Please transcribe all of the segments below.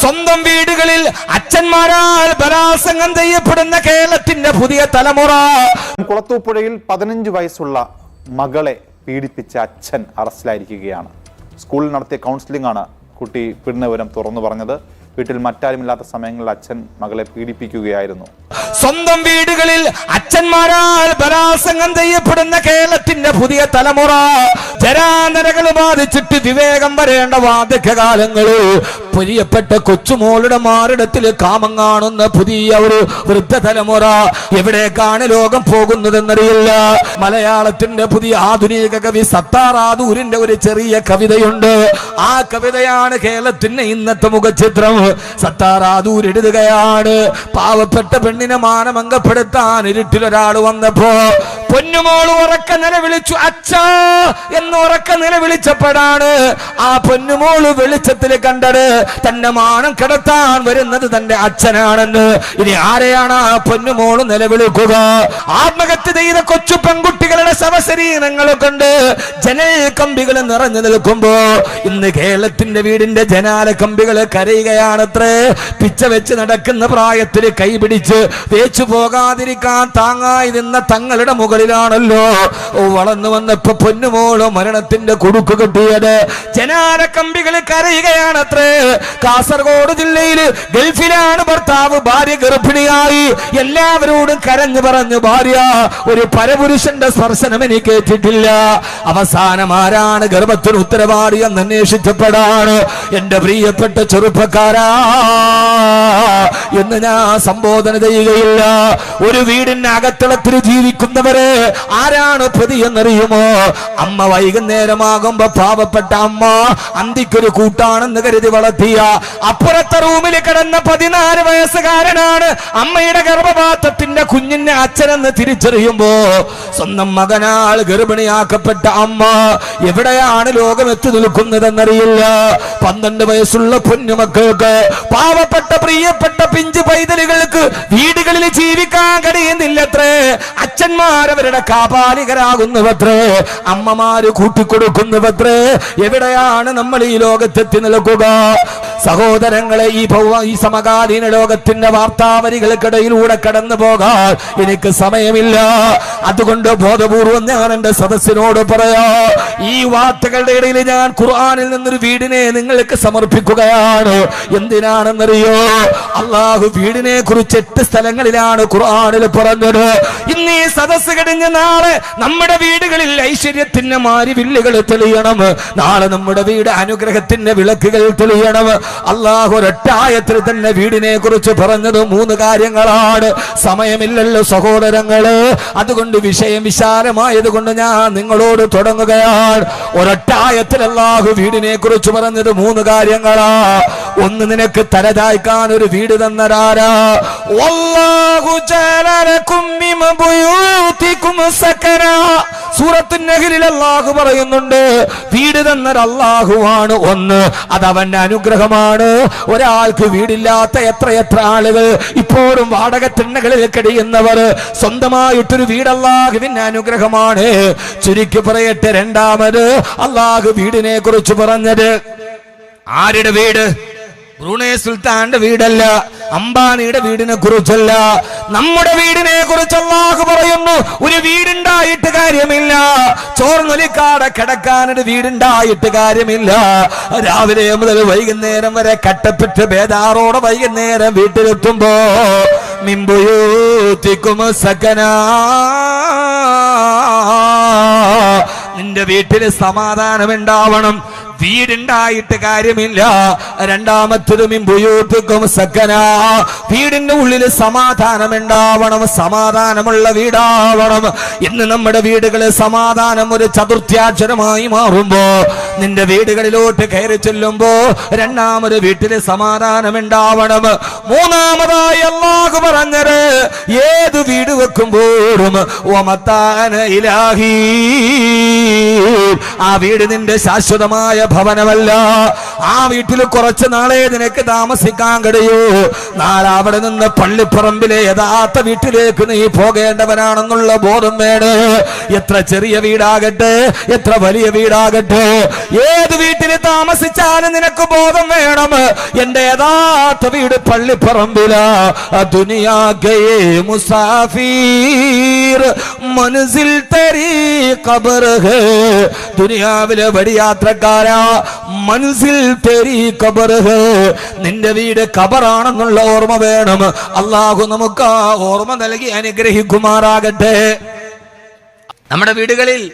സ്വന്തം വീടുകളിൽ അച്ഛന്മാരാൽ ബലാത്സംഗം ചെയ്യപ്പെടുന്ന കേരളത്തിന്റെ പുതിയ തലമുറ. കുളത്തൂപ്പുഴയിൽ പതിനഞ്ച് വയസ്സുള്ള മകളെ പീഡിപ്പിച്ച അച്ഛൻ അറസ്റ്റിലായിരിക്കുകയാണ്. സ്കൂളിൽ നടത്തിയ കൗൺസിലിംഗ് ആണ് കുട്ടി പീഡനവിവരം തുറന്നു പറഞ്ഞത്. വീട്ടിൽ മറ്റാരുമില്ലാത്ത സമയങ്ങളിൽ അച്ഛൻ മകളെ പീഡിപ്പിക്കുകയായിരുന്നു. സ്വന്തം വീടുകളിൽ അച്ഛന്മാരാൽ ബലാസംഗം ചെയ്യപ്പെടുന്ന കേരളത്തിന്റെ പുതിയ തലമുറ ജരാനരകൾ ബാധിച്ചിട്ട് വിവേകം വരേണ്ട വാർദ്ധക്യകാലങ്ങൾ. പ്രിയപ്പെട്ട കൊച്ചുമോളുടെ മാറിടത്തിൽ കാമം കാണുന്ന പുതിയ ഒരു വൃദ്ധ തലമുറ എവിടേക്കാണ് ലോകം പോകുന്നതെന്നറിയില്ല. മലയാളത്തിന്റെ പുതിയ ആധുനിക കവി സത്താറാദൂരിന്റെ ഒരു ചെറിയ കവിതയുണ്ട്. ആ കവിതയാണ് കേരളത്തിന്റെ ഇന്നത്തെ മുഖചിത്രം. സത്താറാദൂർ എഴുതുകയാണ് പാവപ്പെട്ട പെണ്ണിനെ മാനമംഗപ്പെടുത്താൻ ഇരുട്ടിലൊരാൾ വന്നപ്പോ പൊന്നുമോൾ ഉറക്ക നിലവിളിച്ചു അച്ഛാ എന്ന് ഉറക്ക നിലവിളിച്ചപ്പോഴാണ് ആ പൊന്നുമോൾ വെളിച്ചത്തിൽ കണ്ടത്. തന്റെ മാനം കിടത്താൻ വരുന്നത് തന്റെ അച്ഛനാണെന്ന്. ഇനി ആരെയാണ് ആ പൊന്നുമോൾ നിലവിളിക്കുക? ആത്മഹത്യ ചെയ്ത കൊച്ചു പെൺകുട്ടികളുടെ ശവശരീരങ്ങളെ കൊണ്ട് ജനൽ കമ്പികൾ നിറഞ്ഞു നിൽക്കുമ്പോ ഇന്ന് കേരളത്തിന്റെ വീടിന്റെ ജനാല കമ്പികൾ കരയുകയാണത്രേ. പിച്ച വെച്ച് നടക്കുന്ന പ്രായത്തിൽ കൈപിടിച്ച് തേച്ചു പോകാതിരിക്കാൻ താങ്ങായി നിന്ന തങ്ങളുടെ മുകളിലാണല്ലോ ഓ, വളർന്നു വന്നപ്പോ പൊന്നുമോൾ മരണത്തിന്റെ കുടുക്ക് കിട്ടിയത്. ജനാര കമ്പികൾ കരയുകയാണത്രേ. കാസർഗോഡ് ജില്ലയിൽ ഗൾഫിലാണ് ഭർത്താവ് ഭാര്യ ഗർഭിണിയായി. എല്ലാവരോടും കരഞ്ഞു പറഞ്ഞു ഭാര്യ ഒരു പരപുരുഷന്റെ സ്പർശനം എനിക്ക് ഏറ്റിട്ടില്ല അവസാനം ആരാണ് ഗർഭത്തിന് ഉത്തരവാദി എന്ന് അന്വേഷിച്ചപ്പെടാണ് എന്റെ പ്രിയപ്പെട്ട ചെറുപ്പക്കാരാ എന്ന് ഞാൻ സംബോധന ചെയ്യുകയില്ല. ഒരു വീടിന്റെ അകത്തളത്തിൽ ജീവിക്കുന്നവര് ആരാണ് പ്രതി എന്നറിയുമോ? അമ്മ വൈകുന്നേരമാകുമ്പോ പാവപ്പെട്ട അമ്മ അന്തിക്കൊരു കൂട്ടാണെന്ന് കരുതി വളർത്തിയ അപ്പുറത്തെ റൂമിൽ കിടന്ന പതിനാല് വയസ്സുകാരനാണ് അമ്മയുടെ ഗർഭപാത്രത്തിന്റെ കുഞ്ഞിന്റെ അച്ഛനെന്ന് തിരിച്ചറിയുമ്പോ സ്വന്തം മകനാൾ ഗർഭിണിയാക്കപ്പെട്ട അമ്മ എവിടെയാണ് ലോകം എത്തി നിൽക്കുന്നതെന്നറിയില്ല. പന്ത്രണ്ട് വയസ്സുള്ള പൊന്നുമക്കൾക്ക് പാവപ്പെട്ട പ്രിയപ്പെട്ട പിഞ്ചു പൈതലുകൾക്ക് വീടുകളിൽ ജീവിക്കാൻ കഴിയുന്നില്ലത്രേ. അച്ഛന്മാരവരുടെ കാപാലികരാകുന്നുവത്രേ അമ്മമാര് കൂട്ടിക്കൊടുക്കുന്നുവത്രേ എവിടെയാണ് നമ്മൾ ഈ ലോകത്തെത്തി നിൽക്കുക? സഹോദരങ്ങളെ ഈ ഈ സമകാലീന ലോകത്തിന്റെ വാർത്താവരികൾക്കിടയിലൂടെ കടന്നു പോകാൻ എനിക്ക് സമയമില്ല. അതുകൊണ്ട് ബോധപൂർവം ഞാൻ എന്റെ സദസ്സിനോട് പറയാ ഈ വാർത്തകളുടെ ഇടയിൽ ഞാൻ ഖുർആാനിൽ നിന്നൊരു വീടിനെ നിങ്ങൾക്ക് സമർപ്പിക്കുകയാണ്. എന്തിനാണെന്നറിയോ? അള്ളാഹു വീടിനെ കുറിച്ച് എട്ട് സ്ഥലങ്ങളിലാണ് ഖുർആാനിൽ പറഞ്ഞത്. ഇന്ന് ഈ സദസ്സ് കഴിഞ്ഞ് നാളെ നമ്മുടെ വീടുകളിൽ ഐശ്വര്യത്തിന്റെ മാരിവില്ലുകൾ തെളിയണം. നാളെ നമ്മുടെ വീട് അനുഗ്രഹത്തിന്റെ വിളക്കുകൾ തെളിയണം. അള്ളാഹു ഒരൊറ്റായത്തിൽ തന്നെ വീടിനെ കുറിച്ച് പറഞ്ഞത് മൂന്ന് കാര്യങ്ങളാണ്. സമയമില്ലല്ലോ സഹോദരങ്ങൾ. അതുകൊണ്ട് വിഷയം വിശാലമായത് കൊണ്ട് ഞാൻ നിങ്ങളോട് തുടങ്ങുകയാണ്. ഒരൊറ്റായത്തിൽ അള്ളാഹു വീടിനെ കുറിച്ച് പറഞ്ഞത് മൂന്ന് കാര്യങ്ങളാ. ഒന്ന് നിനക്ക് തലതായ്ക്കാൻ ഒരു വീട് തന്നരാരാ ും സൂറത്തു പറയുന്നുണ്ട് വീട് തന്നൊരു അള്ളാഹുവാണ് ഒന്ന്. അത് അവന്റെ അനുഗ്രഹമാണ്. ഒരാൾക്ക് വീടില്ലാത്ത എത്രയെത്ര ആളുകൾ ഇപ്പോഴും വാടക തിണ്ണകളിൽ കഴിയുന്നവർ സ്വന്തമായിട്ടൊരു വീട് അള്ളാഹുവിന്റെ അനുഗ്രഹമാണ്. ചുരുക്കി പറയട്ടെ രണ്ടാമത് അള്ളാഹു വീടിനെ കുറിച്ച് പറഞ്ഞത് ആരുടെ വീട്? ബ്രൂണേ സുൽത്താന്റെ വീടല്ല അംബാനിയുടെ വീടിനെ കുറിച്ചല്ല. നമ്മുടെ വീടിനെ കുറിച്ച് അള്ളാഹു പറയുന്നു ഒരു വീടുണ്ടായിട്ട് കാര്യമില്ല. ചോർന്നൊലിക്കാടെ കിടക്കാനൊരു വീടുണ്ടായിട്ട് കാര്യമില്ല. രാവിലെ മുതൽ വൈകുന്നേരം വരെ കട്ടപ്പെട്ട് ബേദാറോടെ വൈകുന്നേരം വീട്ടിലെത്തുമ്പോ മിമ്പുയൂത്തിക്കും സകനാ. നിന്റെ വീട്ടിൽ സമാധാനം ഉണ്ടാവണം വീടുണ്ടായിട്ട് കാര്യമില്ല. രണ്ടാമത്തതും മിമ്പുയൂത്തിക്കും സക്കന. വീടിന്റെ ഉള്ളിൽ സമാധാനം ഉണ്ടാവണം സമാധാനമുള്ള വീടാവണം. ഇന്ന് നമ്മുടെ വീടുകളിൽ സമാധാനം ഒരു ചതുർത്ഥ്യാക്ഷരമായി മാറുമ്പോ നിന്റെ വീടുകളിലോട്ട് കയറി ചെല്ലുമ്പോ രണ്ടാമത് വീട്ടിൽ സമാധാനം ഉണ്ടാവണം മൂന്നാമതായി അള്ളാഹു പറഞ്ഞത് ഏത് വീട് വെക്കുമ്പോഴും ഒമത്താന ഇലാഹി. ആ വീട് നിന്റെ ശാശ്വതമായ ഭവനമല്ല. ആ വീട്ടിൽ കുറച്ച് നാളെ നിനക്ക് താമസിക്കാൻ കഴിയൂ. നാളെ അവിടെ നിന്ന് പള്ളിപ്പറമ്പിലെ യഥാർത്ഥ വീട്ടിലേക്ക് നീ പോകേണ്ടവനാണെന്നുള്ള ബോധം വേണ്. എത്ര ചെറിയ വീടാകട്ടെ എത്ര വലിയ വീടാകട്ടെ ഏത് വീട്ടിൽ താമസിച്ചാലും നിനക്ക് ബോധം വേണം. എന്റെ യഥാർത്ഥ വീട് പള്ളിപ്പറമ്പില. ദുനിയാ ഗയേ മുസാഫീർ. തരീ ദുനിയാവിലെ വഴി യാത്രക്കാരാ മനസ്സിൽ തരീ ഖബർ ഹേ. നിന്റെ വീട് കബറാണെന്നുള്ള ഓർമ്മ വേണം. അള്ളാഹു നമുക്ക് ആ ഓർമ്മ നൽകി അനുഗ്രഹിക്കുമാറാകട്ടെ. നമ്മുടെ വീടുകളിൽ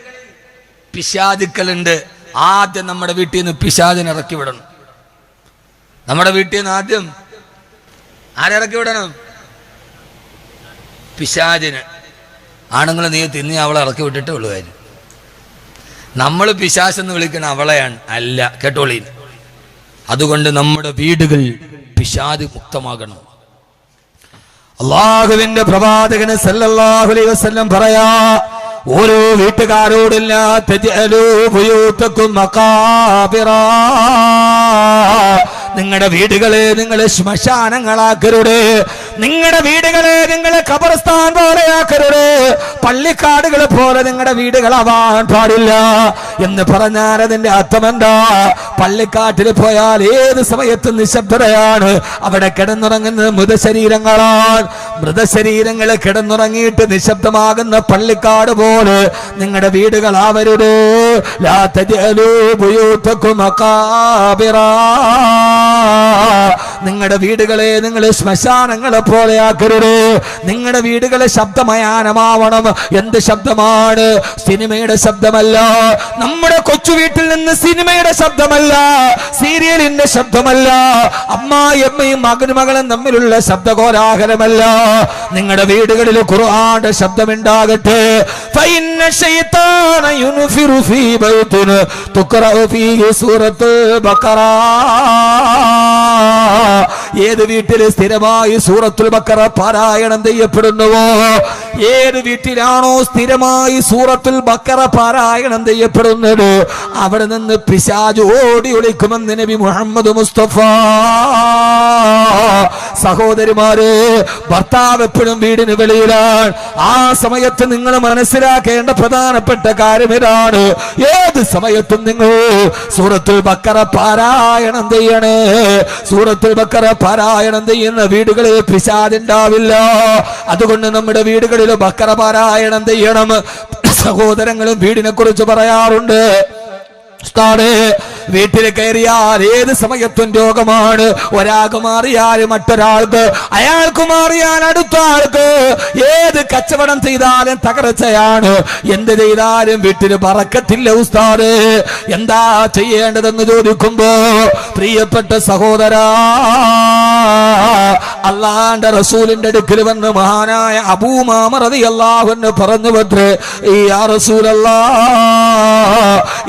പിശാചുക്കളുണ്ട്. ആദ്യം നമ്മുടെ വീട്ടിൽ നിന്ന് പിശാചിനെ ഇറക്കി വിടണം. നമ്മുടെ വീട്ടിൽ നിന്ന് ആദ്യം ആരിറക്കി വിടണം? പിശാചിന്. ആണുങ്ങൾ നീ തിന്നി അവളെ ഇറക്കി വിട്ടിട്ടേ ഉള്ളൂ കാര്യം. നമ്മൾ പിശാചെന്ന് വിളിക്കണ അവളെയാണ്. അല്ല കേട്ടോളീൻ. അതുകൊണ്ട് നമ്മുടെ വീടുകൾ പിശാദ് മുക്തമാകണം. അള്ളാഹുവിന്റെ പ്രവാചകന് സല്ലല്ലാഹു അലൈഹി വസല്ലം പറയാ ഓരോ വീട്ടുകാരോടില്ല നിങ്ങളുടെ വീടുകളെ നിങ്ങൾ ശ്മശാനങ്ങളാക്കരുത്. നിങ്ങളുടെ വീടുകളെ നിങ്ങൾ ഖബർസ്ഥാൻ പോലെയാക്കരുത്. പള്ളിക്കാടുകൾ പോലെ നിങ്ങളുടെ വീടുകളാവാൻ പാടില്ല എന്ന് പറഞ്ഞാൽ അതിന്റെ അർത്ഥം എന്താ പള്ളിക്കാട്ടിൽ പോയാൽ ഏത് സമയത്തും നിശബ്ദതയാണ്. അവിടെ കിടന്നുറങ്ങുന്ന മൃതശരീരങ്ങളാണ് മൃതശരീരങ്ങൾ കിടന്നുറങ്ങിയിട്ട് നിശബ്ദമാകുന്ന പള്ളിക്കാട് പോലെ നിങ്ങളുടെ വീടുകളാവരുത്. നിങ്ങളുടെ വീടുകളെ നിങ്ങൾ ശ്മശാനങ്ങളെ പോലെ നിങ്ങളുടെ വീടുകളെ ശബ്ദമയാനമാവണം എന്ത് ശബ്ദമാണ്? സിനിമയുടെ ശബ്ദമല്ല. നമ്മുടെ കൊച്ചു വീട്ടിൽ നിന്ന് സിനിമയുടെ ശബ്ദമല്ല. സീരിയലിന്റെ ശബ്ദമല്ല. അമ്മായിയമ്മയും മകനുമകളും തമ്മിലുള്ള ശബ്ദകോലാഹലമല്ല. നിങ്ങളുടെ വീടുകളിൽ ഖുർആന്റെ ശബ്ദമുണ്ടാകട്ടെ. ഏത് വീട്ടിൽ സ്ഥിരമായി സൂറത്ത് സൂറത്തുൽ ബക്കറ പാരായണം ചെയ്യപ്പെടുന്നുവോ? ഏത് വീട്ടിലാണോ സ്ഥിരമായി സൂറത്തുൽ ബക്കറ പാരായണം ചെയ്യപ്പെടുന്നത് അവിടെ നിന്ന് പിശാജ് ഓടി ഒളിക്കുമെന്ന് നബി മുഹമ്മദ് മുസ്തഫ. സഹോദരിമാര് ഭർത്താവ് എപ്പോഴും വീടിന് വെളിയിലാണ്. ആ സമയത്ത് നിങ്ങൾ മനസ്സിലാക്കേണ്ട പ്രധാനപ്പെട്ട കാര്യം ഇതാണ്. ഏത് സമയത്തും നിങ്ങൾ സൂറത്തുൽ ബക്കറ പാരായണം ചെയ്യണേ. സൂറത്തുൽ ബക്കറ പാരായണം ചെയ്യുന്ന വീടുകളിൽ പിശാദുണ്ടാവില്ല അതുകൊണ്ട് നമ്മുടെ വീടുകളിൽ ബക്കറ പാരായണം ചെയ്യണം. സഹോദരങ്ങളും വീടിനെ കുറിച്ച് പറയാറുണ്ട്. ഉസ്താദേ, വീട്ടിൽ കയറിയാൽ ഏത് സമയത്തും രോഗമാണ്. ഒരാൾക്ക് മാറിയാൽ മറ്റൊരാൾക്ക് അയാൾക്ക് മാറിയാൽ അടുത്ത ആൾക്ക് ഏത് കച്ചവടം ചെയ്താലും തകർച്ചയാണ്. എന്ത് ചെയ്താലും വീട്ടിൽ പറക്കത്തില്ല ഉസ്താദ്. എന്താ ചെയ്യേണ്ടതെന്ന് ചോദിക്കുമ്പോ പ്രിയപ്പെട്ട സഹോദരാ അള്ളാന്റെ റസൂലിന്റെ അടുക്കൽ വന്ന് മഹാനായ അബൂമാമറതി അള്ളാഹുന്ന് പറഞ്ഞു പറ്റേ ഈ ആ റസൂലല്ലാ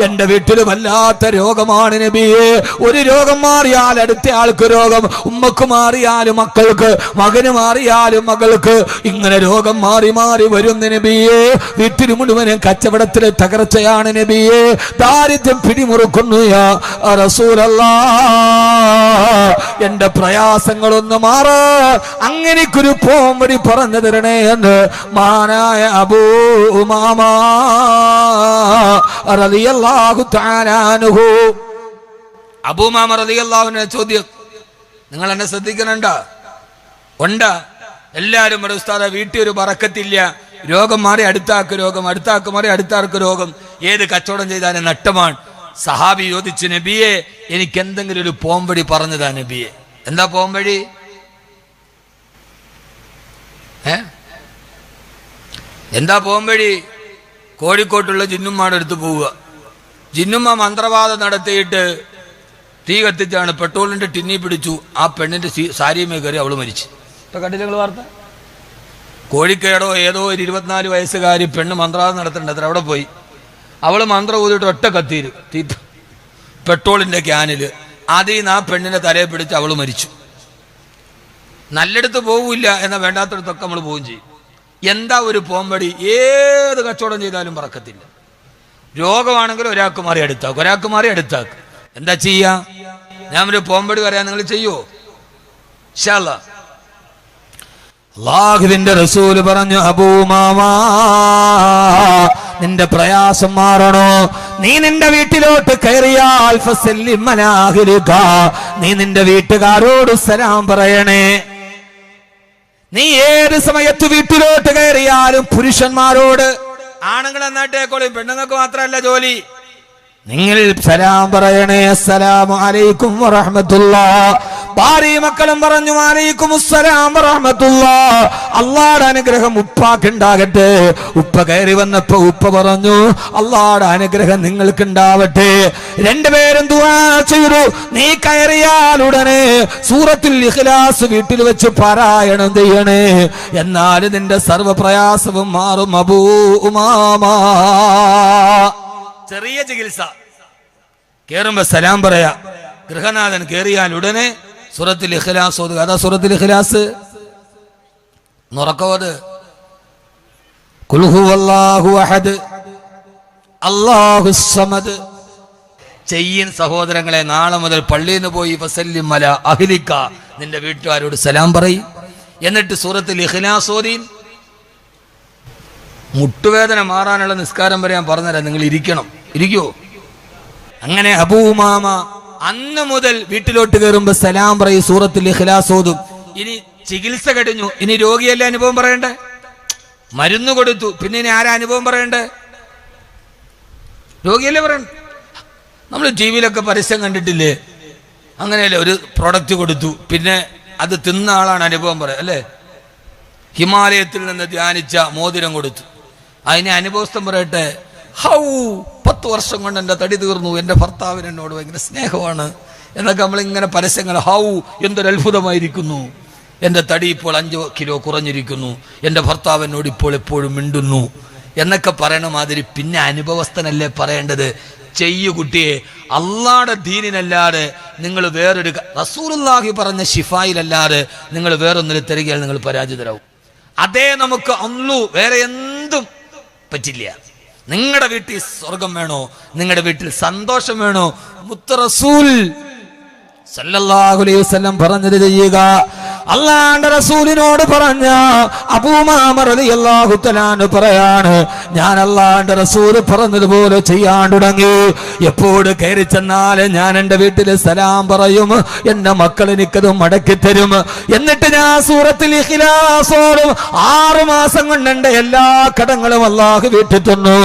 എന്റെ വീട്ടിൽ വല്ലാത്ത രോഗമാണ് നബിയെ. ഒരു രോഗം മാറിയാൽ അടുത്ത ആൾക്ക് രോഗം. ഉമ്മക്ക് മാറിയാലും മക്കൾക്ക് മകന് മാറിയാലും മകൾക്ക്. ഇങ്ങനെ രോഗം മാറി മാറി വരുന്ന നബിയെ. വീട്ടിൽ മുഴുവനും കച്ചവടത്തിലെ തകർച്ചയാണ് നബിയെ. ദാരിദ്ര്യം പിടിമുറുക്കുന്നു എന്റെ പ്രയാസങ്ങളൊന്ന് മാറ. അങ്ങനെക്കൊരു പോംവടി പറഞ്ഞു തരണേ എന്ന് മാനായ അബൂ ഉമാമാ റളിയല്ലാഹു തആല അൻഹു അബൂമാമ റളിയല്ലാഹുവിന്റെ ചോദ്യം. നിങ്ങൾ എന്നെ ശ്രദ്ധിക്കണണ്ട ഉണ്ട്? എല്ലാരും ഒരു ഉസ്താദ വീട്ടിൽ ഒരു പറക്കത്തില്ല രോഗം മാറി അടുത്താക്ക് രോഗം അടുത്താക്ക് മാറി അടുത്താർക്ക് രോഗം. ഏത് കച്ചവടം ചെയ്താലും നട്ടമാണ് സഹാബി ചോദിച്ചു നബിയെ എനിക്ക് എന്തെങ്കിലും ഒരു പോംവഴി പറഞ്ഞതാ നബിയെ. എന്താ പോംവഴി? ഏ? എന്താ പോംവഴി? കോഴിക്കോട്ടുള്ള ജിന്നുമ്മാടെ അടുത്ത് പോവുക. ജിന്നുമ്മ മന്ത്രവാദം നടത്തിയിട്ട് തീ കത്തിച്ചാണ് പെട്രോളിന്റെ ടിന്നി പിടിച്ചു. ആ പെണ്ണിന്റെ സാരിയുമേ കയറി അവൾ മരിച്ചു. ഇപ്പൊ കണ്ടില്ല വാർത്ത? കോഴിക്കേടോ ഏതോ ഒരു ഇരുപത്തിനാല് വയസ്സുകാരി പെണ്ണ് മന്ത്രവാദം നടത്തേണ്ടത്ര അവിടെ പോയി. അവൾ മന്ത്രം ഊതിയിട്ട് ഒറ്റ കത്തിയിരു തീ പെട്രോളിന്റെ ക്യാനിൽ. അതിൽ നിന്ന് ആ പെണ്ണിനെ തലയെ പിടിച്ച് അവൾ മരിച്ചു. നല്ലെടുത്ത് പോവില്ല എന്ന വേണ്ടാത്തടത്തൊക്കെ നമ്മൾ പോവുകയും ചെയ്യും. എന്താ ഒരു പോംവടി? ഏത് കച്ചവടം ചെയ്താലും പറക്കത്തില്ല. രോഗമാണെങ്കിൽ ഒരാൾക്ക് മാറി അടുത്താക്കും ഒരാൾക്ക് മാറി അടുത്താക്കും എന്താ ചെയ്യാ? ഞാൻ ഒരു പോംപടി പറയാൻ നിങ്ങൾ ചെയ്യുമോ ലാഹുവിന്റെ റസൂൽ പറഞ്ഞു അബൂമാമാ നിന്റെ പ്രയാസം മാറണോ? നീ നിന്റെ വീട്ടിലോട്ട് കയറിയാൽ. നീ നിന്റെ വീട്ടുകാരോട് സലാം പറയണേ. നീ ഏത് സമയത്ത് വീട്ടിലോട്ട് കയറിയാലും പുരുഷന്മാരോട് ആണുങ്ങൾ എന്നാട്ടേക്കോളും പെണ്ണുങ്ങൾക്ക് മാത്രമല്ല ജോലി. നിങ്ങൾ സലാം പറയണേ അസ്സലാമു അലൈക്കും വറഹ്മത്തുള്ളാ. ഭാര്യ മക്കളും പറഞ്ഞു അലൈക്കും അസ്സലാം വറഹ്മത്തുള്ളാ. അള്ളാടെ അനുഗ്രഹം ഉപ്പാക്കുണ്ടാകട്ടെ. ഉപ്പ കയറി വന്നപ്പോ ഉപ്പ പറഞ്ഞു അള്ളാടെ അനുഗ്രഹം നിങ്ങൾക്ക് ഉണ്ടാവട്ടെ രണ്ടുപേരും ദുആ ചെയ്തു. നീ കയറിയാൽ ഉടനെ സൂറത്തുൽ ഇഖ്ലാസ് വീട്ടിൽ വെച്ച് പാരായണം ചെയ്യണേ. എന്നാൽ നിന്റെ സർവ പ്രയാസവും മാറും അബൂ ഉമാമാ. ചെറിയ ചികിത്സ. കേറുമ്പോ സലാം പറയാ. ഗൃഹനാഥൻ കേറിയാൽ ഉടനെ സുറത്തിൽ ഇഖ്ലാസ് ഓതുക. അതാ സുറത്തിൽ ഇഖ്ലാസ്. നുറക്കോത് സമദ്. ചെയ്യൻ സഹോദരങ്ങളെ നാളെ മുതൽ പള്ളിയിൽ നിന്ന് പോയി ഫസല്ലിം മല അഹിലിക്ക. നിന്റെ വീട്ടുകാരോട് സലാം പറയും. എന്നിട്ട് സൂറത്തിൽ ഇഖ്ലാസ് ഓതീൻ മുട്ടുവേദന മാറാനുള്ള നിസ്കാരം വരെ ഞാൻ പറഞ്ഞുതരാം. നിങ്ങൾ ഇരിക്കണം. ഇരിക്കുവോ അങ്ങനെ അബൂമാമ അന്ന് മുതൽ വീട്ടിലോട്ട് കയറുമ്പോ സലാം പറയും സൂറത്തിൽ ഇഖ്ലാസ് ഓതും. ഇനി ചികിത്സ കഴിഞ്ഞു. ഇനി രോഗിയല്ലേ അനുഭവം പറയണ്ടേ? മരുന്ന് കൊടുത്തു. പിന്നെ ഇനി ആരാ അനുഭവം പറയണ്ടേ? രോഗിയല്ലേ പറയണ്ടേ? നമ്മൾ ടി വിയിലൊക്കെ പരസ്യം കണ്ടിട്ടില്ലേ? അങ്ങനെയല്ലേ ഒരു പ്രൊഡക്റ്റ് കൊടുത്തു. പിന്നെ അത് തിന്ന ആളാണ് അനുഭവം പറയാം അല്ലേ? ഹിമാലയത്തിൽ നിന്ന് ധ്യാനിച്ച മോതിരം കൊടുത്തു. അതിനെ അനുഭവസ്ഥം പറയട്ടെ. ഹൗ പത്ത് വർഷം കൊണ്ട് എന്റെ തടി തീർന്നു. എന്റെ ഭർത്താവിന് എന്നോട് ഭയങ്കര സ്നേഹമാണ്. എന്നൊക്കെ നമ്മളിങ്ങനെ പരസ്യങ്ങൾ ഹൗ എന്തൊരു അത്ഭുതമായിരിക്കുന്നു. എന്റെ തടി ഇപ്പോൾ അഞ്ച് കിലോ കുറഞ്ഞിരിക്കുന്നു. എന്റെ ഭർത്താവ് എന്നോട് ഇപ്പോൾ എപ്പോഴും മിണ്ടുന്നു. എന്നൊക്കെ പറയണ മാതിരി പിന്നെ അനുഭവസ്ഥനല്ലേ പറയേണ്ടത്? ചെയ്യു കുട്ടിയെ. അള്ളാടെ ദീനിനല്ലാതെ നിങ്ങൾ വേറൊരു റസൂറുല്ലാഹി പറഞ്ഞ ഷിഫായിലല്ലാതെ നിങ്ങൾ വേറൊന്നിൽ തരികയാൽ നിങ്ങൾ പരാജിതരാവും. അതേ നമുക്ക് അന്നു വേറെ എന്തും പറ്റില്ല. നിങ്ങളുടെ വീട്ടിൽ സ്വർഗം വേണോ? നിങ്ങളുടെ വീട്ടിൽ സന്തോഷം വേണോ? മുത്ത റസൂൽ സല്ലല്ലാഹു അലൈഹി വസല്ലം പറഞ്ഞത് ചെയ്യുക. അള്ളാന്റെ റസൂലിനോട് പറഞ്ഞ തആല പറയാണ് ഞാൻ അള്ളാന്റെ റസൂൽ പറഞ്ഞതുപോലെ ചെയ്യാൻ തുടങ്ങി. എപ്പോഴും കയറി ചെന്നാൽ ഞാൻ എന്റെ വീട്ടിൽ സലാം പറയും എന്റെ മക്കൾ മടക്കി തരും. എന്നിട്ട് ഞാൻ സൂറത്തിൽ ഇഖ്ലാസോടും ആറു മാസം കൊണ്ട് എന്റെ എല്ലാ കടങ്ങളും അള്ളാഹു വീട്ടിൽ തന്നു.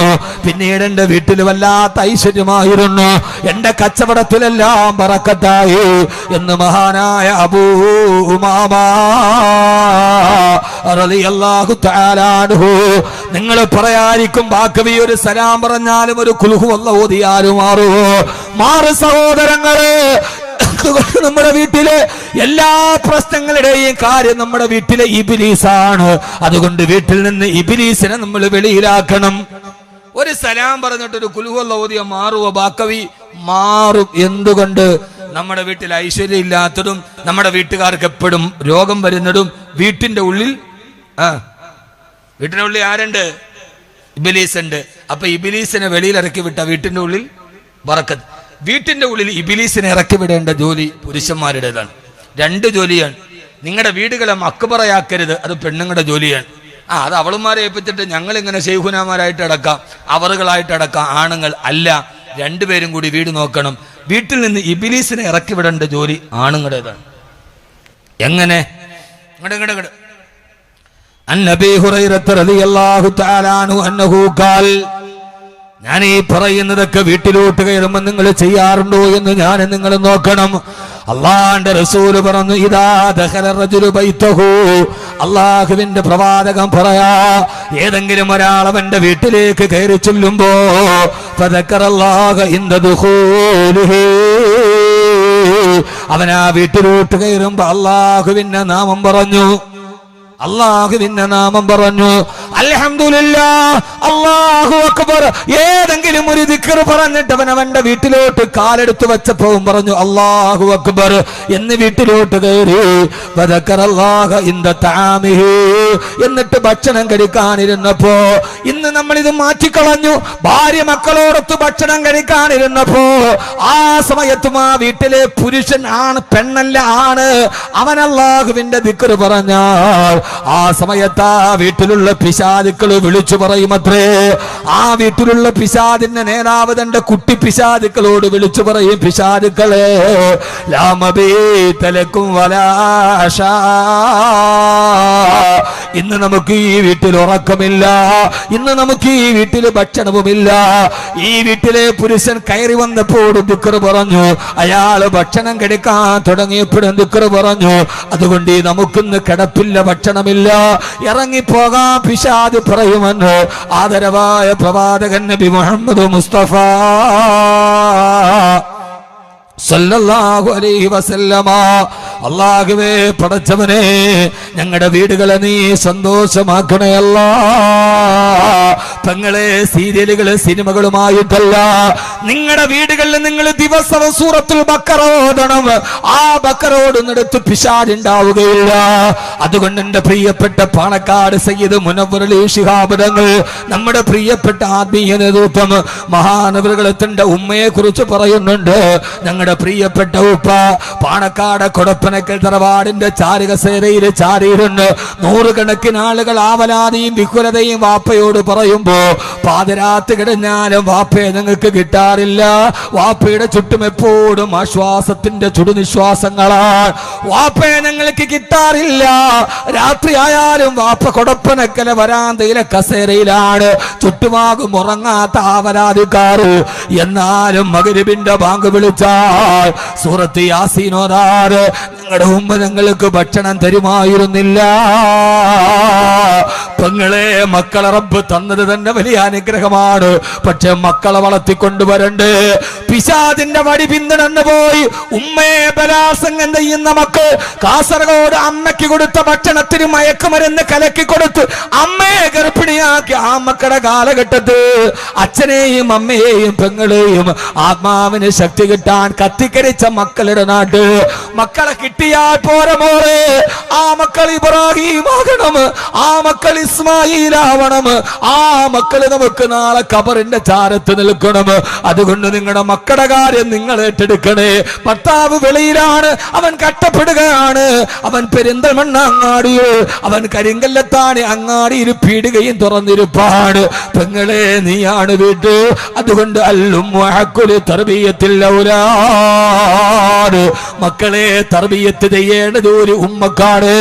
പിന്നീട് എന്റെ വീട്ടിൽ വല്ലാത്ത ഐശ്വര്യമായിരുന്നു. എന്റെ കച്ചവടത്തിലെല്ലാം പറക്കത്തായി. എന്ന് മഹാനായ അബൂ നിങ്ങൾ പറയാതിരിക്കും ബാക്കവി ഒരു സലാം പറഞ്ഞാലും ഒരു കുലുഹു വല്ല ഓതിയാലും മാറുമോ മാറ് സഹോദരങ്ങളെ. നമ്മുടെ വീട്ടിലെ എല്ലാ പ്രശ്നങ്ങളുടെയും കാര്യം നമ്മുടെ വീട്ടിലെ ഇബിലീസാണ്. അതുകൊണ്ട് വീട്ടിൽ നിന്ന് ഇബിലീസിനെ നമ്മൾ വെളിയിലാക്കണം. ഒരു സലാം പറഞ്ഞിട്ട് ഒരു കുലുവല്ല ഓതിയ മാറുവോ ബാക്കവി? മാറും. എന്തുകൊണ്ട്? നമ്മുടെ വീട്ടിൽ ഐശ്വര്യം ഇല്ലാത്തതും നമ്മുടെ വീട്ടുകാർക്ക് എപ്പോഴും രോഗം വരുന്നതും വീട്ടിന്റെ ഉള്ളിൽ ആ വീട്ടിന്റെ ഉള്ളിൽ ആരുണ്ട്? ഇബിലീസ് ഉണ്ട് അപ്പൊ ഇബിലീസിനെ വെളിയിൽ ഇറക്കി വിട്ട വീട്ടിന്റെ ഉള്ളിൽ വറക്കത്ത് വീട്ടിന്റെ ഉള്ളിൽ ഇബിലീസിനെ ഇറക്കി വിടേണ്ട ജോലി പുരുഷന്മാരുടേതാണ്. രണ്ട് ജോലിയാണ്. നിങ്ങളുടെ വീടുകളെ മക്കുപറയാക്കരുത് അത് പെണ്ണുങ്ങളുടെ ജോലിയാണ്. ആ അത് അവളുമാരെ ഏൽപ്പിച്ചിട്ട് ഞങ്ങൾ ഇങ്ങനെ ശൈഖുനാമാരായിട്ട് അടക്കാം അവറുകളായിട്ട് അടക്കാം ആണുങ്ങൾ അല്ല. രണ്ടുപേരും കൂടി വീട് നോക്കണം. വീട്ടിൽ നിന്ന് ഇബിലീസിനെ ഇറക്കി വിടേണ്ട ജോലി ആണുങ്ങളുടേതാണ്. എങ്ങനെ? അന്നബി ഹുറൈറത്ത് റളിയല്ലാഹു തആല അൻഹു അന്നഹു ഖാൽ ഞാൻ ഈ പറയുന്നതൊക്കെ വീട്ടിലോട്ട് കയറുമ്പോൾ നിങ്ങൾ ചെയ്യാറുണ്ടോ എന്ന് ഞാൻ നിങ്ങൾ നോക്കണം. അള്ളാന്റെ റസൂൽ പറഞ്ഞു ഇതാ അള്ളാഹുവിന്റെ പ്രവാചകം പറയാ ഏതെങ്കിലും ഒരാൾ അവന്റെ വീട്ടിലേക്ക് കയറി ചൊല്ലുമ്പോ അവൻ ആ വീട്ടിലോട്ട് കയറുമ്പോ അള്ളാഹുവിന്റെ നാമം പറഞ്ഞു. അള്ളാഹുവിന്റെ നാമം പറഞ്ഞു. അല്ലാഹു അക്ബർ. ഏതെങ്കിലും ഒരു ദിക്ർ പറഞ്ഞിട്ട് അവൻ അവന്റെ വീട്ടിലോട്ട് കാലെടുത്ത് വെച്ചപ്പോ പറഞ്ഞു അള്ളാഹു അക്ബർ എന്ന് വീട്ടിലോട്ട് കയറി എന്നിട്ട് ഭക്ഷണം കഴിക്കാനിരുന്നപ്പോ ഇന്ന് നമ്മൾ ഇത് മാറ്റിക്കളഞ്ഞു. ഭാര്യ മക്കളോടൊത്ത് ഭക്ഷണം കഴിക്കാനിരുന്നപ്പോ ആ സമയത്തും ആ വീട്ടിലെ പുരുഷൻ ആണ് പെണ്ണല്ല ആണ്. അവൻ അള്ളാഹുവിന്റെ ദിക്കറ് പറഞ്ഞാൽ ആ സമയത്ത് ആ വീട്ടിലുള്ള പിശാചുക്കൾ വിളിച്ചു പറയുമത്രേ ആ വീട്ടിലുള്ള പിശാദിന്റെ നേതാവ് തന്റെ കുട്ടി പിശാദുക്കളോട് വിളിച്ചു പറയും പിശാദുക്കളെ ലാമബീ തലക്കും വലാശ ഇന്ന് നമുക്ക് ഈ വീട്ടിൽ ഉറക്കമില്ല. ഇന്ന് നമുക്ക് ഈ വീട്ടിൽ ഭക്ഷണവുമില്ല. ഈ വീട്ടിലെ പുരുഷൻ കയറി വന്നപ്പോൾ ദുഃഖർ പറഞ്ഞു അയാൾ ഭക്ഷണം കിടക്കാൻ തുടങ്ങിയപ്പോഴും ദുഃഖർ പറഞ്ഞു അതുകൊണ്ട് നമുക്കിന്ന് കിടപ്പില്ല ഭക്ഷണമില്ല. ഇറങ്ങിപ്പോകാൻ പിശാദ് പറയുമെന്ന് ആദരവായ പ്രവാചകൻ നബി മുഹമ്മദ് മുസ്തഫ. സല്ലല്ലാഹു അലൈഹി വസല്ലമ. അള്ളാഹുവേ പടച്ചവനെ ഞങ്ങളുടെ വീടുകളെ നീ സന്തോഷമാക്കണേ തങ്ങളെ സീരിയലുകൾ സിനിമകളുമായിട്ടല്ല. നിങ്ങളുടെ വീടുകളിൽ നിങ്ങൾ ദിവസവും സൂറത്തിൽ ബക്കറോടണം ആ ബക്കറോടുന്നിടത്ത് പിശാടുണ്ടാവുകയില്ല അതുകൊണ്ട് എന്റെ പ്രിയപ്പെട്ട പാണക്കാട് സയ്യിദ് മുനവറലി ശിഹാബദങ്ങൾ നമ്മുടെ പ്രിയപ്പെട്ട ആത്മീയ നേതൃത്വം മഹാനവരുകളെത്തിന്റെ ഉമ്മയെ കുറിച്ച് പറയുന്നുണ്ട്. ഞങ്ങളുടെ പ്രിയപ്പെട്ട ഉപ്പ പാണക്കാട് കൊടപ്പനക്കൽ തറവാടിന്റെ ചാരുകസേരയിൽ ചാരിയിരുന്ന്. നൂറുകണക്കിന് ആളുകൾ ആവലാതിയും വിഹുലതയും വാപ്പയോട് പറയുമ്പോ പാതിരാത്ത് കിടഞ്ഞാലും വാപ്പയെ നിങ്ങൾക്ക് കിട്ടാറില്ല. വാപ്പയുടെ ചുറ്റും എപ്പോഴും ആശ്വാസത്തിന്റെ ചുടുനിശ്വാസങ്ങളാണ്. വാപ്പയെ ഞങ്ങൾക്ക് കിട്ടാറില്ല. രാത്രി ആയാലും വാപ്പ കൊടപ്പനക്കല വരാന്തയിലെ കസേരയിലാണ്. ചുറ്റുമാകും ഉറങ്ങാത്ത ആവലാതിക്കാറ് എന്നാലും മകരുവിന്റെ ബാങ്ക് വിളിച്ചാൽ സൂറത്ത് യാസീനോദാറ് നിങ്ങളുടെ മുമ്പ് ഞങ്ങൾക്ക് ഭക്ഷണം തരുമായിരുന്നില്ല. പെങ്ങളെ മക്കളെ റബ്ബ് തന്നത് തന്നെ വലിയ അനുഗ്രഹമാണ്. പക്ഷെ മക്കളെ വളർത്തിക്കൊണ്ടുവരണ്ട്. പിശാദിന്റെ വടി പിന്തുടർന്നു പോയി. ഉമ്മയെ ബലാസംഗം ചെയ്യുന്ന മക്കൾ കാസർഗോഡ് അമ്മയ്ക്ക് കൊടുത്ത ഭക്ഷണത്തിന് മയക്കുമരുന്ന് കലക്കി കൊടുത്ത് അമ്മയെ ഗർഭിണിയാക്കി ആ മക്കളുടെ കാലഘട്ടത്ത് അച്ഛനെയും അമ്മയെയും പെങ്ങളെയും ആത്മാവിന് ശക്തി കിട്ടാൻ കത്തിക്കരിച്ച മക്കളുടെ നാട്. മക്കളെ കിട്ടിയാൽ പോരെ മോറെ ആ മക്കൾ ഇബ്രാഹിം ആകണം. ആ മക്കൾ ഇസ്മായിലാവണം ആ മക്കൾ നമുക്ക് നാളെ കബറിന്റെ ചാരത്ത് നിൽക്കണം. അതുകൊണ്ട് നിങ്ങളുടെ മക്കളുടെ നിങ്ങൾ ഏറ്റെടുക്കണേ. ഭർത്താവ് വെളിയിലാണ് അവൻ കട്ടപ്പെടുകയാണ് അവൻ പെരിന്തൽമണ്ണ അങ്ങാടിയോ അവൻ കരിങ്കല്ലത്താണ് അങ്ങാടിയിൽ പീടുകയും തുറന്നിരുപ്പാണ്. പെങ്ങളെ നീയാണ് വീട്ട്. അതുകൊണ്ട് അല്ലും വഴക്കുൽ തർബീയത്തിൽ മക്കളെ തർബീയത്ത് ചെയ്യേണ്ടത് ഒരു ഉമ്മക്കാണ്.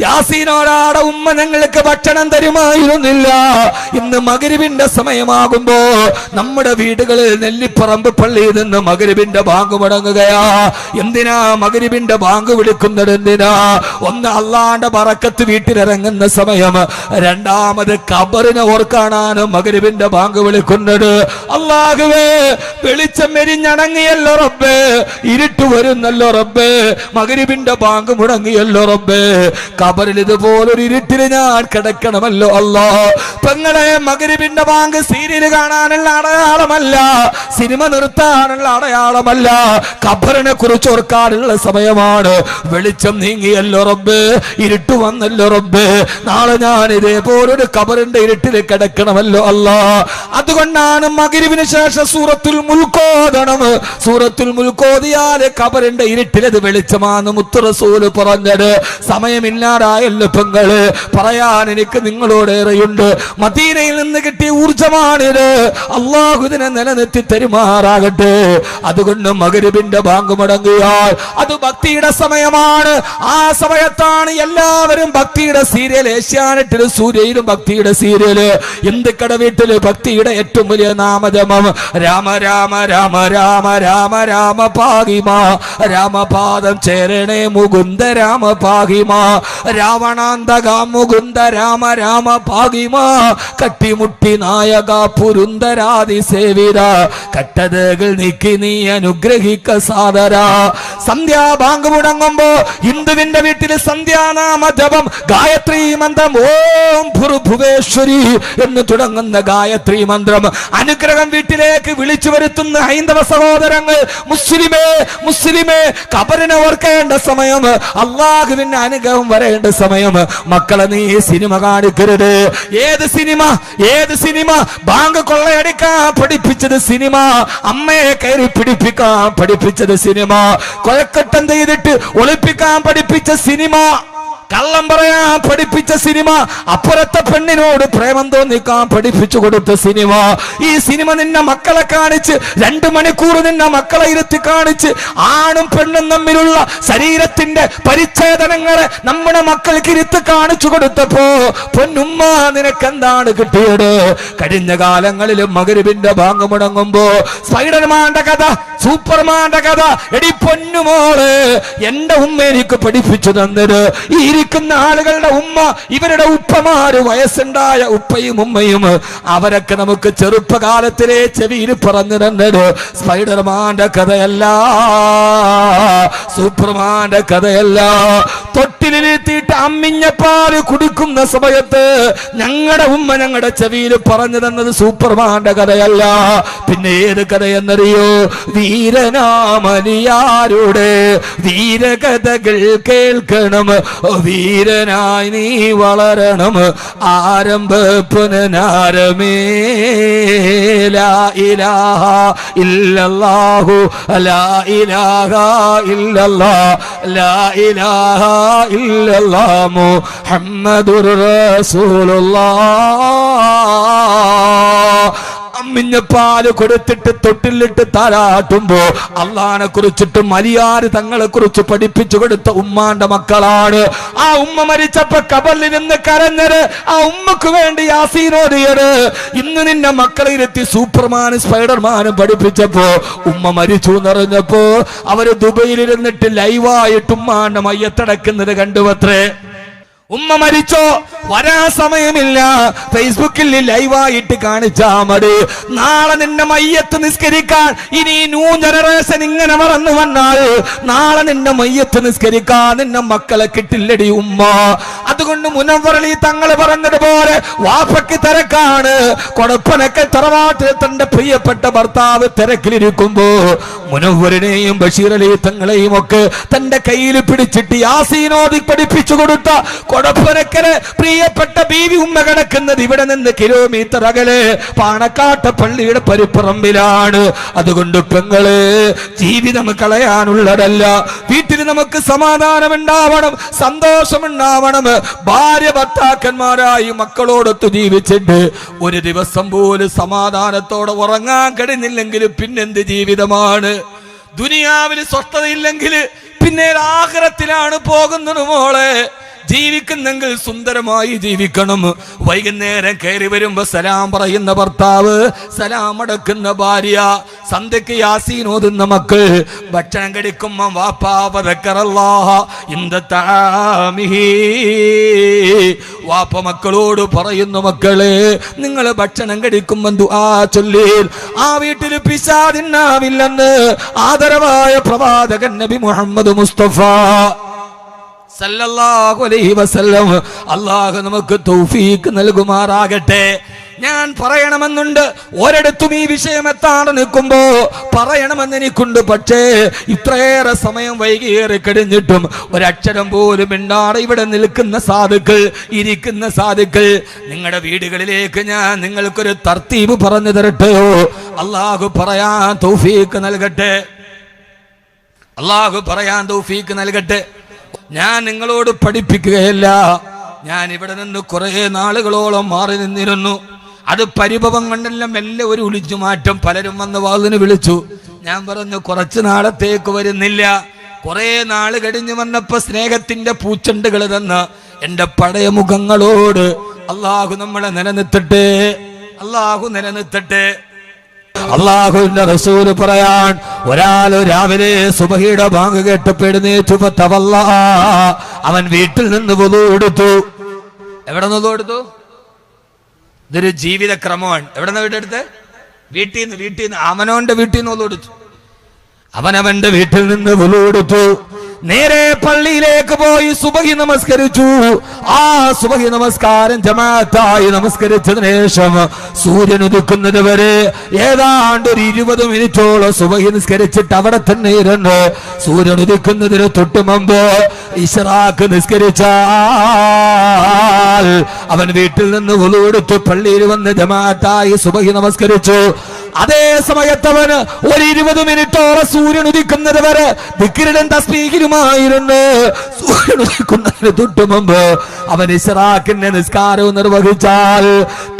യാസീനോടാടെ ഉമ്മ ഞങ്ങൾക്ക് ഭക്ഷണം തരുമായിരുന്നില്ല. ഇന്ന് മകരുവിന്റെ സമയമാകുമ്പോ നമ്മുടെ വീടുകളിൽ നെല്ലിപ്പറമ്പ് പള്ളിയിൽ നിന്ന് മകരുവിന്റെ ബാങ്ക് മുടങ്ങുകയാ. എന്തിനാ മകരുവിന്റെ ബാങ്ക് വിളിക്കുന്നത് എന്തിനാ? ഒന്ന് അള്ളാന്റെ പറക്കത്ത് വീട്ടിലിറങ്ങുന്ന സമയം രണ്ടാമത് കബറിനെ ഓർക്കാനാണ് മകരുവിന്റെ ബാങ്ക് വിളിക്കുന്നത്. അള്ളാഹുവേ വെളിച്ചം എരിഞ്ഞണങ്ങിയല്ലോ റബ്ബേ ഇരുട്ട് വരുന്നല്ലോ റബ്ബേ മകരുവിന്റെ ബാങ്ക് മുടങ്ങിയല്ലോ റബ്ബേ. കബറിൽ ഇതുപോലൊരു ഇരുട്ടിൽ ഞാൻ കിടക്കണമല്ലോ അല്ലോ. പെങ്ങളെ മകരിവിന്റെ ബാങ്ക് സീരിയൽ കാണാനുള്ള അടയാളമല്ല സിനിമ നിർത്താനുള്ള അടയാളമല്ല ഖബറിനെ കുറിച്ച് ഓർക്കാനുള്ള സമയമാണ്. വെളിച്ചം നീങ്ങിയല്ലോ റബ്ബ് ഇരുട്ട് വന്നല്ലോ റബ്ബ്. നാളെ ഞാൻ ഇതേപോലൊരു ഖബറിന്റെ ഇരുട്ടിൽ കിടക്കണമല്ലോ അല്ലോ. അതുകൊണ്ടാണ് മകരിവിന് ശേഷം സൂറത്തുൽ മുൽക്കോതണം സൂറത്തുൽ മുൽക്കോതിയാൽ ഖബറിന്റെ ഇരുട്ടിലത് വെളിച്ചമാന്ന് മുത്തുറസൂൽ പറഞ്ഞത്. സമയമില്ലാതായല്ലോ പെങ്ങൾ. പറയാൻ എനിക്ക് നിങ്ങളോടേറെയുണ്ട് മദീനയിൽ നിന്ന് കിട്ടിയ ഊർജമാണിത് അള്ളാഹുദിനെ നിലനിർത്തി തരുമാറാകട്ടെ. അതുകൊണ്ട് മകരുവിന്റെ ബാങ്ക് മുടങ്ങിയാൽ അത് ഭക്തിയുടെ സമയമാണ്. ആ സമയത്താണ് എല്ലാവരും ഭക്തിയുടെ സീരിയൽ ഏഷ്യാനെറ്റിലും സൂര്യയിലും ഭക്തിയുടെ സീരിയൽ ഹിന്ദുക്കട വീട്ടിൽ ഭക്തിയുടെ ഏറ്റവും വലിയ നാമജമം രാമ രാമ രാമ രാമ രാമ രാമ പാകിമ രാമപാദം ചേരണേ മുകുന്ദ രാമ പാകിമ രാവണാന്തക മുകുന്ദ രാമ രാമ ഭാഗിമ കട്ടിമുട്ടി നായക പുരുന്തരാതി സേവിത കട്ടതകൾ നീക്കി നീ അനുഗ്രഹിക്ക സാദര. സന്ധ്യാബാങ്ക് മുടങ്ങുമ്പോ ഹിന്ദുവിന്റെ വീട്ടിൽ സന്ധ്യാനാമ ജപം ഗായത്രി മന്ത്രം ഓം ഭുർഭുവേശ്വരി എന്ന് തുടങ്ങുന്ന ഗായത്രി മന്ത്രം. അനുഗ്രഹം വീട്ടിലേക്ക് വിളിച്ചു വരുത്തുന്ന ഹൈന്ദവ സഹോദരങ്ങൾ മുസ്ലിമേ മുസ്ലിമേ കബറിനെ ഓർക്കേണ്ട സമയം. അള്ളാഹുവിന്റെ അനുഗ്രഹം വരേണ്ട സമയം. മക്കളെ നീ സിനിമ കാണിക്കരുത്. ഏത് സിനിമ? ഏത് സിനിമ? ബാങ്ക് കൊള്ളയടിക്കാൻ പഠിപ്പിച്ചത് സിനിമ. അമ്മയെ കയറി പിടിപ്പിക്കാൻ പഠിപ്പിച്ചത് സിനിമ. കൊലക്കെട്ടം ചെയ്തിട്ട് ഒളിപ്പിക്കാൻ പഠിപ്പിച്ച സിനിമ. കള്ളം പറയാൻ പഠിപ്പിച്ച സിനിമ അപ്പുറത്തെ പെണ്ണിനോട് പ്രേമം തോന്നിക്കാൻ പഠിപ്പിച്ചു കൊടുത്ത സിനിമ. ഈ സിനിമ നിന്നെ മക്കളെ കാണിച്ച് രണ്ട് മണിക്കൂർ നിന്നെ മക്കളെ ഇരുത്തി കാണിച്ച് ആണും പെണ്ണും തമ്മിലുള്ള ശരീരത്തിന്റെ പരിച്ഛേദനങ്ങളെ നമ്മുടെ മക്കൾക്ക് ഇരുത്ത് കാണിച്ചു കൊടുത്തപ്പോ പൊന്നുമ്മ നിനക്ക് എന്താണ് കിട്ടിയത്? കഴിഞ്ഞ കാലങ്ങളിൽ മകരുവിന്റെ ഭാഗം മുടങ്ങുമ്പോ സ്പൈഡർമാന്റെ കഥ സൂപ്പർമാന്റെ കഥ. എടി പൊന്നുമോൾ എന്റെ ഉമ്മ എനിക്ക് പഠിപ്പിച്ചു തന്നത് ഈ ഇരിക്കുന്ന ആളുകളുടെ ഉമ്മ ഇവരുടെ ഉപ്പമാര് വയസ്സുണ്ടായ ഉപ്പയും ഉമ്മയും അവരൊക്കെ നമുക്ക് ചെറുപ്പകാലത്തിലെ ചെവിയിൽ പറഞ്ഞു തന്നത് സ്പൈഡർമാന്റെ കഥയല്ല സൂപ്പർമാന്റെ കഥയല്ല. തൊട്ടിലിരുത്തിയിട്ട് അമ്മിഞ്ഞപ്പാൽ കുടിക്കുന്ന സമയത്ത് ഞങ്ങളുടെ ഉമ്മ ഞങ്ങളുടെ ചെവിയിൽ പറഞ്ഞു തന്നത് സൂപ്പർമാന്റെ കഥയല്ല. പിന്നെ ഏത് കഥയെന്നറിയോ? വീരനാമലിയാരുടെ വീരകഥകൾ കേൾക്കണം. വീരനായി നീ വളരണം. ആരംഭ പുനനാരമേ ലാ ഇലാഹ ഇല്ലല്ലാഹു അമ്മിഞ്ഞപ്പാൽ കൊടുത്തിട്ട് തൊട്ടിലിട്ട് താരാട്ടുമ്പോ അള്ളഹാനെ കുറിച്ചിട്ട് മലിയാര് തങ്ങളെ കുറിച്ച് പഠിപ്പിച്ചു കൊടുത്ത ഉമ്മാന്റെ മക്കളാണ്. ആ ഉമ്മ മരിച്ചപ്പോ കബലിൽ നിന്ന് കരഞ്ഞത്. ആ ഉമ്മക്ക് വേണ്ടി യാസീനോദിയത് ഇന്ന് നിന്നെ മക്കളെ ഇരുത്തി സൂപ്പർമാനും സ്പൈഡർമാനും പഠിപ്പിച്ചപ്പോ ഉമ്മ മരിച്ചു എന്നറിഞ്ഞപ്പോ അവർ ദുബൈയിലിരുന്നിട്ട് ലൈവായിട്ട് ഉമ്മാന്റെ മയ്യത്തടക്കുന്നത് കണ്ടുവത്രേ. ഉമ്മ മരിച്ചോ? വരാ സമയമില്ല. ഫേസ്ബുക്കിൽ ലൈവായിട്ട് കാണിച്ചാ മതി. നാളെ നിന്റെ മയ്യത്ത് നിസ്കരിക്കാൻ ഇനി ന്യൂ ജനറേഷൻ ഇങ്ങനെ വളർന്നു വന്നാൽ നാളെ നിന്റെ മയ്യത്ത് നിസ്കരിക്കാൻ നിന്റെ മക്കളെ കിട്ടില്ലടി ഉമ്മ. അതുകൊണ്ട് മുനവറളി തങ്ങൾ പറഞ്ഞതുപോലെ വാപ്പയ്ക്ക് തിരക്കാണ്. കൊടപ്പനൊക്കെ തറവാട്ടിൽ തന്റെ പ്രിയപ്പെട്ട ഭർത്താവ് തിരക്കിലിരിക്കുമ്പോ മുനവറിനെയും ബഷീർ അലി തങ്ങളെയും ഒക്കെ തന്റെ കയ്യിൽ പിടിച്ചിട്ട് യാസീനോദി പഠിപ്പിച്ചു കൊടുത്ത കൊടപ്പനക്കര് പ്രിയപ്പെട്ട ബീവി ഉമ്മ കിടക്കുന്നത് ഇവിടെ നിന്ന് കിലോമീറ്റർ അകലെ പാണക്കാട്ട പള്ളിയുടെ പരിപ്പറമ്പിലാണ്. അതുകൊണ്ട് പെങ്ങൾ ജീവിതം കളയാനുള്ളതല്ല. വീട്ടിൽ നമുക്ക് സമാധാനം ഉണ്ടാവണം സന്തോഷം ഉണ്ടാവണം ഭാര്യ ഭർത്താക്കന്മാരായി മക്കളോടൊത്ത് ജീവിച്ചിട്ട് ഒരു ദിവസം പോലും സമാധാനത്തോടെ ഉറങ്ങാൻ കഴിഞ്ഞില്ലെങ്കിലും പിന്നെന്ത് ജീവിതമാണ്? ദുനിയാവിൽ സ്വസ്ഥതയില്ലെങ്കിൽ പിന്നെ ആഗ്രഹത്തിലാണ് പോകുന്നത് മോളെ. ജീവിക്കുന്നെങ്കിൽ സുന്ദരമായി ജീവിക്കണം. വൈകുന്നേരം കയറി വരുമ്പോ സലാം പറയുന്ന ഭർത്താവ് സലാം അടക്കുന്ന ഭാര്യ സന്ധ്യക്ക് യാസീൻ ഓതുന്ന മക്കൾ ഭക്ഷണം വാപ്പാവതക്കറല്ലാഹ വാപ്പ മക്കളോട് പറയുന്നു മക്കളെ നിങ്ങൾ ഭക്ഷണം കഴിക്കുമ്പോ ദുആ ചൊല്ലി ആ വീട്ടിൽ പിശാദിന്നാവില്ലെന്ന് ആദരവായ പ്രവാചകൻ നബി മുഹമ്മദ് മുസ്തഫ സല്ലല്ലാഹു അലൈഹി വസല്ലം. അള്ളാഹു നമുക്ക് തൗഫീക്ക് നൽകുമാറാകട്ടെ. ഞാൻ പറയണമെന്നുണ്ട്. ഒരിടത്തും ഈ വിഷയം എത്താതെ നിൽക്കുമ്പോ പറയണമെന്ന് എനിക്കുണ്ട്. പക്ഷേ ഇത്രയേറെ സമയം വൈകിയേറി കഴിഞ്ഞിട്ടും ഒരക്ഷരം പോലും ഇണ്ടാടെ ഇവിടെ നിൽക്കുന്ന സാധുക്കൾ ഇരിക്കുന്ന സാധുക്കൾ നിങ്ങളുടെ വീടുകളിലേക്ക് ഞാൻ നിങ്ങൾക്കൊരു തർത്തീവ് പറഞ്ഞു തരട്ടെയോ അള്ളാഹു പറയാൻ തൗഫീക്ക് നൽകട്ടെ. അള്ളാഹു പറയാൻ തൗഫീക്ക് നൽകട്ടെ. ഞാൻ നിങ്ങളോട് പഠിപ്പിക്കുകയല്ല. ഞാൻ ഇവിടെ നിന്ന് കുറേ നാളുകളോളം മാറി നിന്നിരുന്നു. അത് പരിഭവം കൊണ്ടെല്ലാം എല്ലാം ഒരു ഒളിച്ചു മാറ്റം പലരും വന്ന് വാതിന് വിളിച്ചു. ഞാൻ പറഞ്ഞു കുറച്ച് നാളത്തേക്ക് വരുന്നില്ല. കുറെ നാൾ കഴിഞ്ഞു വന്നപ്പോ സ്നേഹത്തിന്റെ പൂച്ചണ്ടുകൾ തന്ന എന്റെ പഴയ മുഖങ്ങളോട് അള്ളാഹു നമ്മളെ നിലനിർത്തട്ടെ. അള്ളാഹു നിലനിർത്തട്ടെ. അള്ളാഹുവിന്റെ റസൂൽ പറയാൻ ഒരാൾ രാവിലെ സുബഹിയുടെ ബാങ്ക് കേട്ടപ്പെടുന്നേറ്റു പത്തവല്ല തവല്ല അവൻ വീട്ടിൽ നിന്ന് പൊതു എടുത്തു. എവിടെ നിന്ന് എടുത്തു? ഇതൊരു ജീവിതക്രമമാണ്. എവിടെ നിന്ന് വീട്ടെടുത്ത് വീട്ടിൽ നിന്ന് വീട്ടിൽ നിന്ന്. അവനവന്റെ വീട്ടിൽ നിന്ന് എടുത്തു. അവനവന്റെ വീട്ടിൽ നിന്ന് എടുത്തു. നേരെ പള്ളിയിലേക്ക് പോയി സുബഹി നമസ്കരിച്ചു. ആ സുബഹി നമസ്കാരം ജമാഅത്തായി നമസ്കരിച്ചതിന് ശേഷം സൂര്യൻ ഉദിക്കുന്നത് വരെ ഏതാണ്ട് ഒരു ഇരുപത് മിനിറ്റോളം സുബഹി നിസ്കരിച്ചിട്ട് അവിടെ തന്നെ ഇരുന്ന് സൂര്യൻ ഉദിക്കുന്നതിന് തൊട്ട് മുമ്പ് ഇഷറാക്ക് നിസ്കരിച്ചാൽ അവൻ വീട്ടിൽ നിന്ന് ഒളിവെടുത്ത് പള്ളിയിൽ വന്ന് ജമാഅത്തായി സുബഹി നമസ്കരിച്ചു. അതേ സമയത്തവന് ഒരു ഇരുപത് മിനിറ്റോളം സൂര്യൻ ഉദിക്കുന്നത് വരെ ദിക്കിരിടൻ തസ്ബീഹിലുമായിരുന്നു സൂര്യൻ ഉദിക്കുന്നതിന് തൊട്ടു മുമ്പ് അവൻ ഇസ്രാഖിന്റെ നിസ്കാരവും നിർവഹിച്ചാൽ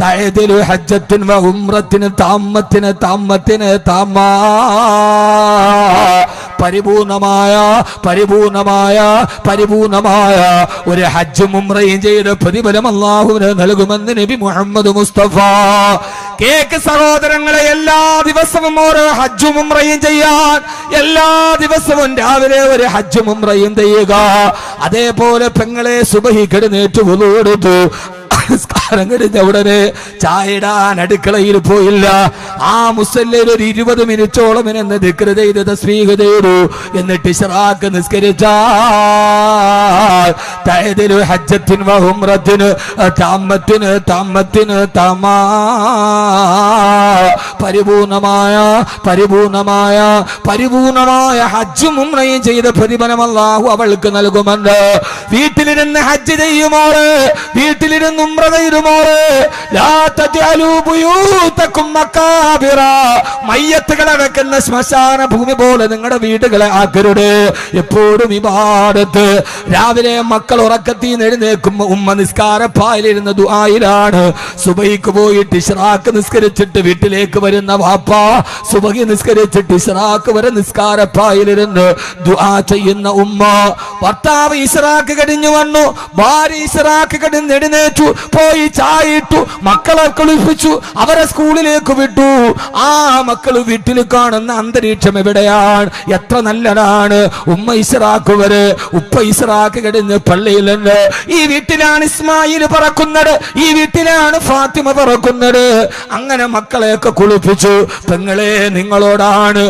തയതിലു ഹജ്ജത്തിന് ഉമ്രത്തിന് താമത്തിന് താമത്തിന് താമ. പരിപൂർണമായ പരിപൂർണമായ പരിപൂർണമായ ഒരു ഹജ്ജും ഉംറയും ചെയ്ത് പ്രതിഫലം അള്ളാഹുവിന് നൽകുമെന്ന് നബി മുഹമ്മദ് മുസ്തഫ കേക്ക് സഹോദരങ്ങളെ എല്ലാ ദിവസവും ഓരോ ഹജ്ജും ഉമ്രയും ചെയ്യാൻ എല്ലാ ദിവസവും രാവിലെ ഒരു ഹജ്ജും ഉമ്രയും ചെയ്യുക. അതേപോലെ പെങ്ങളെ സുബഹി കെടുന്നേറ്റ് കൊടുത്തു നിസ്കാരം കഴിഞ്ഞ ഉടനെ ചായടാൻ അടുക്കളയിൽ പോയില്ല. ആ മുസല്ലയിൽ ഒരു ഇരുപത് മിനിറ്റോളം എന്ന് ദിക്ര ചെയ്ത് തസ്ബീഹ് ചെയ്തു എന്നിട്ട് ഇഷ്റാഖ് നിസ്കരിച്ചു ഹജ്ജത്തിൻ വഹുമ്രത്തിന് താമത്തിന് താമത്തിന് തമാ പരിപൂർണമായ പരിപൂർണമായ പരിപൂർണമായ ഹജ്ജും ഉമ്രയും ചെയ്ത പ്രതിഫലം അള്ളാഹു അവൾക്ക് നൽകുമെന്ന്. വീട്ടിലിരുന്ന് ഹജ്ജ് ചെയ്യുമോൾ? വീട്ടിലിരുന്ന് ഉംറ മയ്യത്തുകളെ വെക്കുന്ന ശ്മശാന ഭൂമി പോലെ നിങ്ങളുടെ വീടുകളെ ആക്കരുത് എപ്പോഴും ഇപാടത്ത് രാവിലെ മക്കൾ ഉറക്കത്തിൽ നിന്ന് ഉമ്മ ഉമ്മ നിസ്കാരപ്പായിലിരുന്ന ദുആയിലാണ്. സുബഹിക്ക് പോയിട്ട് ഇഷ്റാക്ക് നിസ്കരിച്ചിട്ട് വീട്ടിലേക്ക് വരുന്ന വാപ്പ സുബഹി നിസ്കരിച്ചിട്ട് ഇഷ്റാക്ക് വരെ നിസ്കാരപ്പായിലിരുന്ന് ദുആ ചെയ്യുന്ന ഉമ്മ. ഭർത്താവ് ഇഷറാക്ക് കഴിഞ്ഞു വന്നു. ഭാര്യ ഇഷറാക്ക് എഴുന്നേറ്റു. പോയി ചായിട്ടു മക്കളെ കുളിപ്പിച്ചു അവരെ സ്കൂളിലേക്ക് വിട്ടു. ആ മക്കൾ വീട്ടിൽ കാണുന്ന അന്തരീക്ഷം എവിടെയാണ്? എത്ര നല്ലതാണ്. ഉമ്മ ഇസറാക്ക് വരെ ഉപ്പ ഇസറാക്ക് കിടന്ന് പള്ളിയിലുണ്ട് ഈ വീട്ടിലാണ് ഇസ്മായിൽ പറക്കുന്നത്. ഈ വീട്ടിലാണ് ഫാത്തിമ പറക്കുന്നത്. അങ്ങനെ മക്കളെയൊക്കെ കുളിപ്പിച്ചു. പെങ്ങളെ നിങ്ങളോടാണ്